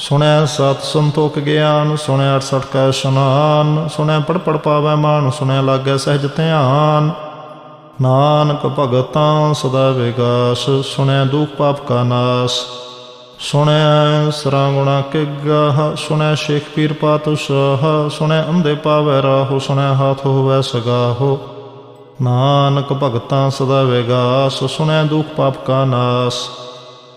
ਸੁਣਿਆ ਸਤ ਸੰਤੋਖ ਗਿਆਨ ਸੁਣਿਆ 68 ਕਾ ਇਸ਼ਨਾਨ ਸੁਣਿਆ ਪੜ ਪੜ ਪਾਵੈ ਮਾਨ ਸੁਣਿਆ ਲਾਗੈ ਸਹਿਜ ਧਿਆਨ। ਨਾਨਕ ਭਗਤਾਂ ਸਦਾ ਵਿਗਾਸ ਸੁਣਿਆ ਦੁਖ ਪਾਪ ਕਾ ਨਾਸ। ਸੁਣਿਆ ਸਰਾ ਗੁਣਾ ਕੇ ਗਾਹ ਸੁਣਿਆ ਸ਼ੇਖ ਪੀਰ ਪਾਤਸ਼ਾਹ ਸੁਣਿਆ ਅੰਧੇ ਪਾਵੈ ਰਾਹੋ ਸੁਣਿਆ ਹਾਥ ਹੋਵੈ ਸਗਾਹੋ। ਨਾਨਕ ਭਗਤਾਂ ਸਦਾ ਵਿਗਾਸ ਸੁਣਿਆ ਦੁਖ ਪਾਪ ਕਾ ਨਾਸ।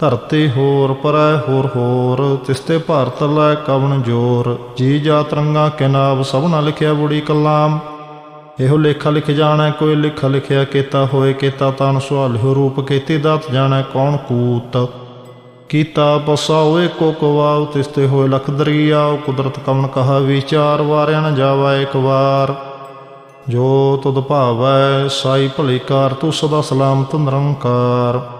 ਧਰਤੀ ਹੋਰ ਪਰੈ ਹੋਰ ਹੋਰ ਤਿਸਤੇ ਭਾਰਤ ਲੈ ਕਵਣ ਜੋਰ। ਜੀ ਜਾ ਤਰੰਗਾ ਕੇ ਨਾਮ ਸਭਨਾ ਲਿਖਿਆ ਬੁੜੀ ਕਲਾਮ। ਇਹੋ ਲੇਖਾ ਲਿਖ ਜਾਣਾ, ਕੋਈ ਲਿਖਾ ਲਿਖਿਆ ਕੀਤਾ ਹੋਏ, ਕੀਤਾ ਤਨ ਸੁਹਾਲਿਓ ਰੂਪ, ਕੀਤੀ ਦਾਤ ਜਾਣਾ ਕੌਣ ਕੂਤ। ਕੀਤਾ ਬਸਾ ਓਏ ਕੋ ਕਵਾਉ ਤਿਸਤੇ ਹੋਏ ਲਖ ਦਰਿਆਉ, ਕੁਦਰਤ ਕਵਣ ਕਹਾ ਵਿਚਾਰ, ਵਾਰਿਆ ਨ ਜਾਵਾ ਇੱਕ ਵਾਰ। ਜੋ ਤੁਧ ਭਾਵੈ, ਸਾਈ ਭਲੀ ਕਾਰ, ਤੂੰ ਸਦਾ ਸਲਾਮਤ ਨਿਰੰਕਾਰ।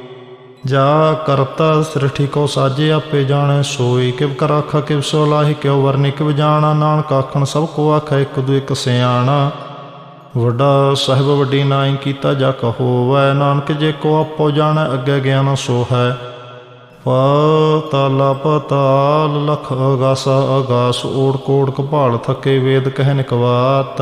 ਜਾ ਕਰਤਾ ਸ੍ਰਿਠੀ ਕੋ ਸਾਜੇ, ਆਪੇ ਜਾਣੈ ਸੋਈ। ਕਿਵ ਕਰ ਆਖਾ, ਕਿਵ ਸੋ ਲਾਹੀ, ਕਿਉ ਵਰਨਿ, ਕਿਵ ਜਾਣਾ? ਨਾਨਕ ਆਖਣ, ਸਭ ਕੋ ਆਖੈ, ਇੱਕ ਦੂ ਇੱਕ ਸਿਆਣਾ। ਵੱਡਾ ਸਾਹਿਬ, ਵੱਡੀ ਨਾਈ ਕੀਤਾ, ਜਾ ਕਹੋਵੈ ਨਾਨਕ ਜੇ ਕੋ ਆਪੋ ਜਾਣੈ, ਅੱਗੇ ਗਿਆਨ ਸੋ ਹੈ ਪਾਤਾਲ, ਪਤਾਲ, ਲਖ ਅਗਾਸ ਅਗਾਸ ਓੜ ਕੋੜ ਕਪਾਲ ਥਕੇ ਵੇਦ ਕਹਿ ਨਿਕਵਾਤ।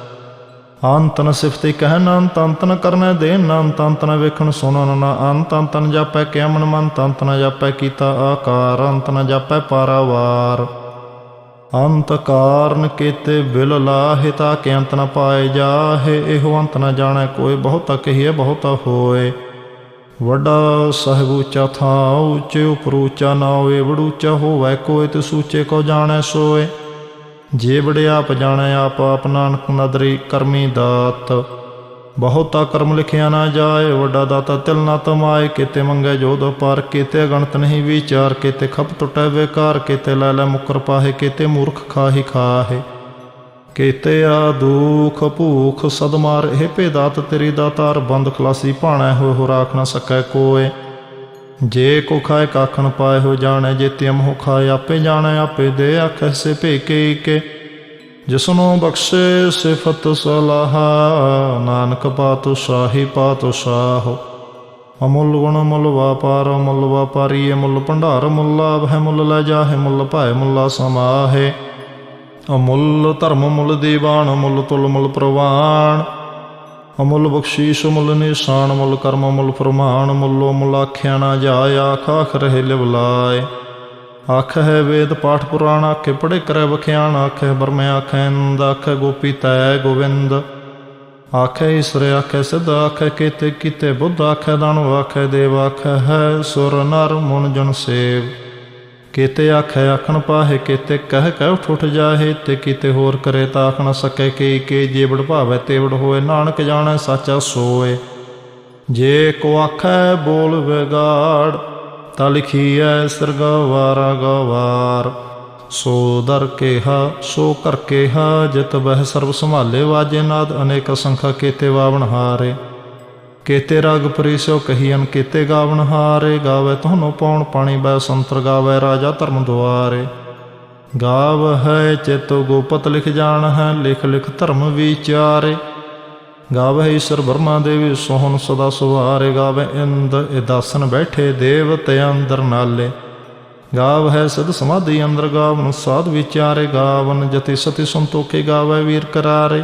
ਅੰਤ ਨ ਸਿਫਤੇ ਕਹਿ ਨ ਅੰਤ ਕਰਨਾ ਦੇ ਨ ਅੰਤ ਵੇਖਣ ਸੁਣਨ ਨਾ ਅੰਤ ਅੰਤ ਜਾਪੈ ਕਿਆ ਮਨ ਮਨ ਅੰਤ ਜਾਪੈ ਕੀਤਾ ਆਕਾਰ ਅੰਤ ਨ ਜਾਪੈ ਪਾਰਾਵਾਰ। ਅੰਤ ਕਾਰਨ ਕੀਤੇ ਬਿਲ ਲਾਹਿ ਤਾ ਕਿ ਅੰਤ ਨ ਪਾਏ ਜਾਹੇ, ਇਹੋ ਅੰਤ ਨ ਜਾਣੈ ਕੋਈ, ਬਹੁਤਾ ਕਹੀਏ, ਬਹੁਤਾ ਹੋਏ। ਵੱਡਾ ਸਾਹਿਬ ਉੱਚਾ ਥਾਂ, ਉੱਚੇ ਉਪਰ ਉੱਚਾ ਨਾ ਹੋਏ ਵੜੂਚਾ ਹੋਵੇ ਕੋਈ ਤੇ ਸੂਚੇ ਕੋ ਜਾਣੈ ਸੋਏ। ਜੇ ਬੜੇ ਆਪ ਜਾਣੈ ਆਪ ਆਪ ਨਾਨਕ ਨਦਰੀ ਕਰਮੀ ਦਾਤ। ਬਹੁਤਾ ਕਰਮ ਲਿਖਿਆ ਨਾ ਜਾਏ, ਵੱਡਾ ਦਾਤਾ ਤਿਲ ਨਾ ਤਮਾਏ, ਕਿਤੇ ਮੰਗੇ ਜੋਦ ਪਰ, ਕਿਤੇ ਗਣਤ ਨਹੀਂ ਵਿਚਾਰ, ਕਿਤੇ ਖਪ ਟੁਟੈ ਵੇਕਾਰ, ਕਿਤੇ ਲੈ ਲੈ ਮੁਕਰ ਪਾਹੇ, ਕਿਤੇ ਮੂਰਖ ਖਾਹੀ ਖਾਹੇ। ਕੀਤੇ ਆ ਦੁਖ ਭੂਖ ਸਦਮਾਰ ਇਹ ਪੇ ਦਾਤ ਤੇਰੀ ਦਾਤਾਰ, ਬੰਦ ਖਲਾਸੀ ਭਾਣਾ ਹੋਏ ਹੋ ਰਾਖ ਨਾ ਸਕੈ ਕੋਏ। ਜੇ ਕੋ ਖਾਏ ਕਾਖਣ ਪਾਏ ਹੋ ਜਾਣੈ, ਜੇ ਤਿਮ ਹੋ ਖਾਏ ਆਪੇ ਜਾਣੈ, ਆਪੇ ਦੇ ਆਖੈ ਸੇ ਭੇਕੇ ਕੇ ਜਿਸਨੂੰ ਬਖਸ਼ੇ ਸਿਫਤ ਸਲਾਹ, ਨਾਨਕ ਪਾਤੁ ਸ਼ਾਹੀ ਪਾਤੁ ਸ਼ਾਹ। ਅਮੁੱਲ ਗੁਣ ਮੁੱਲ ਵਾਪਾਰ, ਮੁੱਲ ਵਾਪਾਰੀ ਮੁੱਲ ਭੰਡਾਰ, ਮੁੱਲ ਲਾਭ ਹੈ ਮੁੱਲ ਲੈ ਜਾਹੇ, ਮੁੱਲ ਭਾਏ ਮੁੱਲਾ ਸਮਾਹੇ। ਅਮੁੱਲ ਧਰਮ ਮੁੱਲ ਦੀਵਾਨ, ਮੁੱਲ ਤੁਲ ਮੁੱਲ ਪ੍ਰਵਾਨ। ਅਮੁੱਲ ਬਖਸ਼ੀਸ਼ ਮੁੱਲ ਨਿਸ਼ਾਨ ਮੁੱਲ ਕਰਮ ਮੁੱਲ ਫਰਮਾਨ ਮੁੱਲੋ ਮੁੱਲ ਆਖਿਆ ਨਾ ਜਾਇ ਆਖ ਆਖ ਰਹੇ ਲਿਵਲਾਏ। ਆਖ ਹੈ ਵੇਦ ਪਾਠ ਪੁਰਾਣ ਆਖੇ ਪੜੇ ਕਰੈ ਬਖਿਆਣ ਆਖੇ ਬਰਮੇ ਆਖੇ ਇੰਦ ਆਖੇ ਗੋਪੀ ਤੈ ਗੋਵਿੰਦ। ਆਖੇ ਈਸ਼ਰ ਆਖੇ ਸਿਧ ਆਖੇ ਕੀਤੇ ਕੀਤੇ ਬੁੱਧ ਆਖੇ ਦਾਨਵ ਆਖੇ ਦੇਵ ਆਖੇ ਹੈ ਸੁਰ ਨਰ ਮਨ ਜਨ ਸੇਵ। ਕੀਤੇ ਆਖੇ ਆਖਣ ਪਾਹੇ, ਕੀਤੇ ਕਹਿ ਕਹਿ ਉਠ ਉਠ ਜਾਹੇ, ਤੇ ਕੀਤੇ ਹੋਰ ਕਰੇ ਤਾਂ ਆਖ ਨ ਸਕੇ ਕੀ ਕੀ ਜੇ ਬੜ ਭਾਵੇ ਤੇ ਬੜ ਹੋਏ, ਨਾਨਕ ਜਾਣੈ ਸਾਚਾ ਸੋਏ। ਜੇ ਕੋ ਆਖੈ ਬੋਲ ਵਿਗਾੜ, ਤਾ ਲਿਖੀਐ ਸਿਰਗ ਵਾਰਾ ਗਵਾਰ। ਸੋ ਦਰ ਕੇਹਾ, ਸੋ ਕਰ ਕੇਹਾ, ਜਿਤ ਬਹਿ ਸਰਬ ਸੰਭਾਲੇ, ਵਾਜੇ ਨਾਦ ਅਨੇਕ ਸੰਖਾ ਕੀਤੇ ਵਾਵਣ ਹਾਰੇ। ਕੇਤੇ ਰਾਗ ਪਰਿਸੋ ਕਹੀਨ ਕੇਤੇ ਗਾਵਣ ਹਾਰੇ, ਗਾਵੇ ਤੁਹਾਨੂੰ ਪੌਣ ਪਾਣੀ ਬੈ ਸੰਤਰ ਗਾਵੇ ਰਾਜਾ ਧਰਮ ਦੁਆਰੇ। ਗਾਵ ਹੈ ਚੇਤੋ ਗੋਪਤ ਲਿਖ ਜਾਣ ਹੈ, ਲਿਖ ਲਿਖ ਧਰਮ ਵਿਚਾਰੇ। ਗਾਵੇ ਈਸ਼ਰ ਬਰਮਾ ਦੇਵੀ, ਸੋਹਣ ਸਦਾ ਸੁਹਾਰੇ ਗਾਵੇ ਇੰਦ, ਇਦਾਸਨ ਬੈਠੇ ਦੇਵਤੇ ਅੰਦਰ ਨਾਲੇ। ਗਾਵ ਹੈ ਸਦ ਸਮਾਧੀ ਅੰਦਰ ਗਾਵਨ ਸਾਧ ਵਿਚਾਰੇ। ਗਾਵਨ ਜਤੀ ਸਤੀ ਸੰਤੋਖੇ ਗਾਵੇ ਵੀਰ ਕਰਾਰੇ।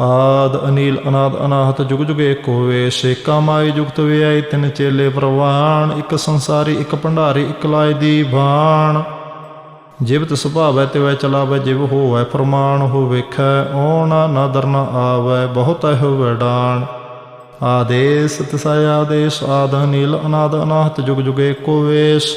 ਆਦ ਅਨੀਲ ਅਨਾਦ ਅਨਾਹਤ ਜੁਗ ਜੁਗ ਏਕੋ ਵੇਸ਼ ਏਕਾ ਮਾਈ ਜੁਗਤ ਵਿਆਈ ਤਿੰਨ ਚੇਲੇ ਪ੍ਰਵਾਨ ਇੱਕ ਸੰਸਾਰੀ, ਇੱਕ ਭੰਡਾਰੀ, ਇੱਕ ਲਾਇ ਦੀ ਬਾਣ ਜਿਵ ਸੁਭਾਵੈ ਤੇ ਵੈ ਚਲਾਵੇ, ਜਿਵ ਹੋਵੈ ਪ੍ਰਮਾਣ, ਹੋ ਵੇਖੈ ਓਣਾ ਨਾ ਦਰਨਾ ਆਵੈ, ਬਹੁਤ ਹੋਵੈ ਡਾਣ। ਆਦੇਸ ਤਸਾਇਆ ਆਦੇਸ਼, ਆਦ ਅਨੀਲ ਅਨਾਦ ਅਨਾਹਤ ਜੁਗ ਜੁਗ ਏਕੋ ਵੇਸ਼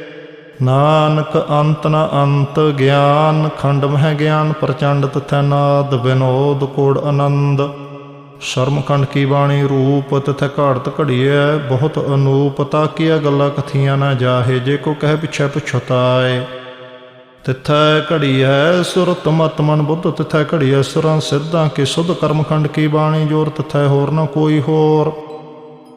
ਨਾਨਕ ਅੰਤ ਨ ਅੰਤ ਗਿਆਨ ਖੰਡ ਮਹਿ ਗਿਆਨ ਪ੍ਰਚੰਡ ਤਥੈ ਨਾਦ ਬਿਨੋਦ ਕੋੜ ਆਨੰਦ। ਸ਼ਰਮਖੰਡ ਕੀ ਬਾਣੀ ਰੂਪ ਤਥੈ ਘਾੜਤ ਘੜੀਐ, ਬਹੁਤ ਅਨੂਪ ਤਾਕੀਆ ਗੱਲਾਂ ਕਥੀਆਂ ਨਾ ਜਾਹੇ, ਜੇ ਕੋ ਕਹਿ ਪਿਛੈ ਪਛਤਾਏ। ਤਿਥੈ ਘੜੀਐ ਸੁਰਤ ਮਤ ਮਨ ਬੁੱਧ, ਤਿਥੈ ਘੜੀ ਹੈ ਸੁਰਾਂ ਸਿੱਧਾਂ ਕੇ ਸੁਧ ਕਰਮਖੰਡ ਕੀ ਬਾਣੀ ਜੋਰ, ਤਿਥੈ ਹੋਰ ਨਾ ਕੋਈ ਹੋਰ।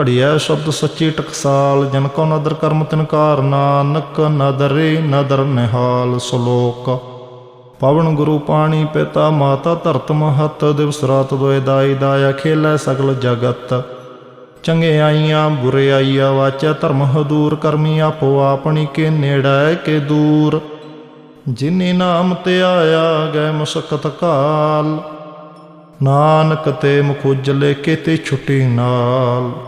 ਘੜਿਆ ਸ਼ਬਦ ਸੱਚੀ ਟਕਸਾਲ, ਜਨ ਕੋ ਨਦਰ ਕਰਮ ਤਿਨਕਾਰ ਨਾਨਕ ਨਦਰੇ ਨਦਰ ਨਿਹਾਲ ਸ਼ਲੋਕ। ਪਵਨ ਗੁਰੂ ਪਾਣੀ ਪਿਤਾ, ਮਾਤਾ ਧਰਤ ਮਹਤ, ਦਿਵਸ ਰਾਤ ਦੋਇ ਦਾਈ ਦਾਇਆ ਖੇਲੇ ਸਗਲ ਜਗਤ। ਚੰਗੇ ਆਈਆਂ ਚੰਗਿਆਈਆਂ ਬੁਰਿਆਈਆਂ ਵਾਚਾ, ਧਰਮ ਹਦੂਰ, ਕਰਮੀ ਆਪੋ ਆਪਣੀ ਕੇ ਨੇੜੇ ਕੇ ਦੂਰ। ਜਿਨੇ ਨਾਮ ਤੇ ਆਇਆ ਗਏ ਮੁਸਕਤ ਕਾਲ। ਨਾਨਕ ਤੇ ਮੁਖ ਉਜਲੇ ਕੀਤੇ ਛੁੱਟੀ ਨਾਲ।